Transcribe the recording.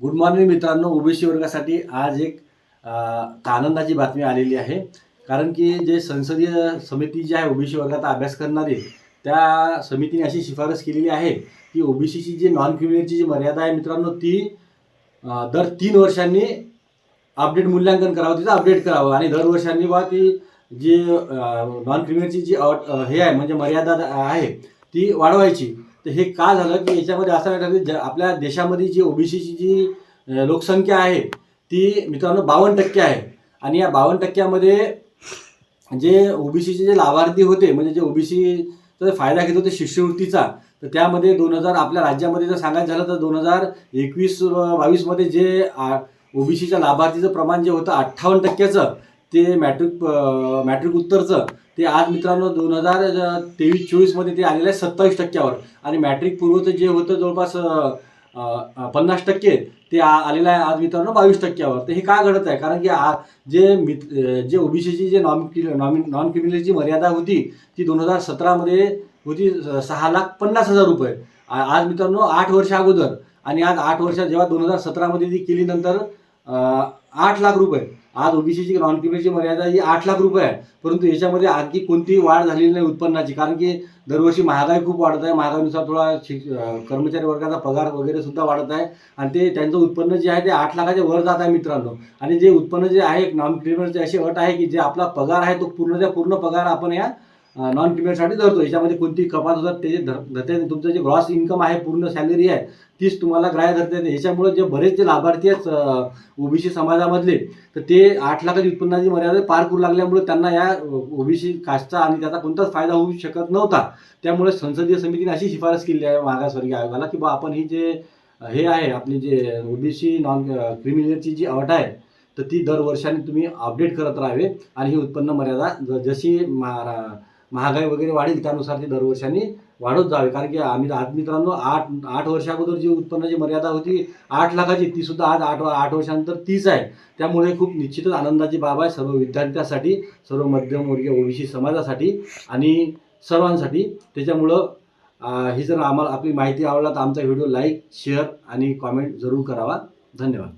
Good morning मित्रांनो. OBC वर्गासाठी आज एक आनंदाची बातमी आलेली आहे. कारण की जे संसदीय समिती जी आहे ओबीसी वर्गाचा अभ्यास करणारी त्या समितीने अशी शिफारस केलेली आहे की ओबीसीची जी नॉन क्रिमिनलची जी मर्यादा आहे मित्रांनो ती दर तीन वर्षांनी अपडेट मूल्यांकन करावं तिचं अपडेट करावं. आणि दर वर्षांनी बा ती जी नॉन क्रिमिनलची जी हे आहे म्हणजे मर्यादा आहे ती वाढवायची. तर हे का झालं की याच्यामध्ये असं वाटतं की ज- आपल्या देशामध्ये जी ओबीसीची जी लोकसंख्या आहे ती मित्रांनो बावन्न टक्के आहे. आणि या बावन्न टक्क्यामध्ये जे ओबीसीचे जे लाभार्थी होते म्हणजे जे ओबीसीचा फायदा घेत होते शिष्यवृत्तीचा तर त्यामध्ये दोन हजार आपल्या राज्यामध्ये जर सांगायचं झालं तर दोन हजार एकवीस बावीसमध्ये जे ओबीसीच्या लाभार्थीचं प्रमाण जे होतं अठ्ठावन्न टक्क्याचं ते मॅट्रिक मॅट्रिक उत्तरचं ते आज मित्रांनो दोन हजार तेवीस चोवीसमध्ये ते आलेलं आहे सत्तावीस टक्क्यावर. आणि मॅट्रिक पूर्वचं जे होतं जवळपास पन्नास टक्के ते आलेलं आहे आज मित्रांनो बावीस टक्क्यावर. तर हे का घडत आहे? कारण की आ जे मित जे ओबीसीची जे नॉन नॉमिन नॉन क्रिमिनलची मर्यादा होती ती दोन हजार सतरामध्ये होती सहा लाख पन्नास हजार रुपये. आज मित्रांनो आठ वर्ष अगोदर. आणि आज आठ वर्ष जेव्हा दोन हजार सतरामध्ये ती केली नंतर आठ लाख रुपये. आज ओबीसीची नॉन क्रिमिनलची मर्यादा ही आठ लाख रुपये आहे. परंतु याच्यामध्ये आणखी कोणतीही वाढ झालेली नाही उत्पन्नाची. कारण की दरवर्षी महागाई खूप वाढत आहे. महागाईनुसार थोडा शिक कर्मचारी वर्गाचा पगार वगैरे सुद्धा वाढत आहे. आणि ते त्यांचं उत्पन्न जे आहे ते आठ लाखाच्या वर जात आहे मित्रांनो. आणि जे उत्पन्न जे आहे नॉन क्रिमिनलचे अशी अट आहे की जे आपला पगार आहे तो पूर्णच्या पूर्ण पगार आपण या नॉन क्रिमिनलसाठी धरतो. याच्यामध्ये कोणती कपात होतात ते जे धर धरते तुमचं जे ग्रॉस इन्कम आहे पूर्ण सॅलरी आहे तीच तुम्हाला ग्राह्य धरते येते. जे बरेच जे लाभार्थी आहेत ओबीसी समाजामधले तर ते आठ लाखाची उत्पन्नाची मर्यादा पार करू लागल्यामुळे त्यांना या ओबीसी कास्टचा आणि त्याचा कोणताच फायदा होऊ शकत नव्हता. त्यामुळे संसदीय समितीने अशी शिफारस केली आहे मागासवर्गीय आयोगाला की बा आपण ही जे हे आहे आपली जे ओबीसी नॉन क्रिमिनलची जी अट आहे तर ती दर वर्षाने तुम्ही अपडेट करत राहावे. आणि ही उत्पन्न मर्यादा ज- जशी मा- महागाई वगैरे वाढेल त्यानुसार ती दरवर्षाने वाढत जावे. कारण की आम्ही आज मित्रांनो आठ आठ वर्षा अगोदर जी उत्पन्नाची मर्यादा होती आठ लाखाची ती सुद्धा आज आठ आठ वर्षानंतर तीच आहे. त्यामुळे खूप निश्चितच आनंदाची बाब आहे सर्व विद्यार्थ्यांसाठी सर्व मध्यमवर्गीय ओबीसी समाजासाठी आणि सर्वांसाठी. त्याच्यामुळं ही जर आम्हाला आपली माहिती आवडला तर आमचा व्हिडिओ लाईक शेअर आणि कॉमेंट जरूर करावा. धन्यवाद.